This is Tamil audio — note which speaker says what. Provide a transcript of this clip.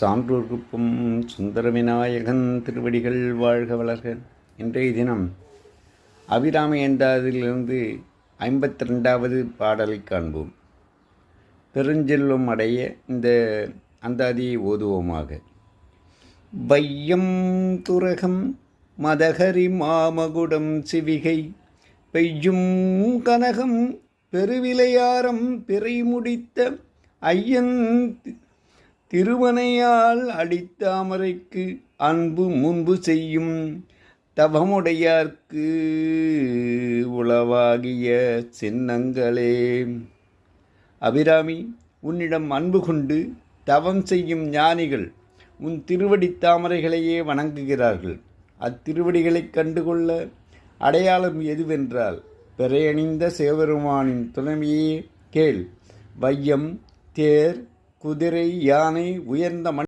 Speaker 1: சான்றோர்க்குப்பும் சுந்தர விநாயகன் திருவடிகள் வாழ்க வளர்க. இன்றைய தினம் அபிராமி என்றதிலிருந்து ஐம்பத்தி ரெண்டாவது பாடலை காண்போம். பெருஞ்செல்வம் அடைய இந்த அந்தாதியை ஓதுவோமாக. வையம் துரகம் மதகரி மாமகுடம் சிவிகை பெய்யும் கனகம் பெருவிலையாரம் பிறை முடித்த ஐயன் திருமனையால் அடித்தாமரைக்கு அன்பு முன்பு செய்யும் தவமுடையார்க்கு உளவாகிய சின்னங்களே. அபிராமி உன்னிடம் அன்பு கொண்டு தவம் செய்யும் ஞானிகள் உன் திருவடி தாமரைகளையே வணங்குகிறார்கள். அத்திருவடிகளைக் கண்டுகொள்ள அடையாளம் எதுவென்றால் பிறையணிந்த சிவபெருமானின் துணைமையே கேள். வையம் தேர் குதிரை யானை உயர்ந்த மண்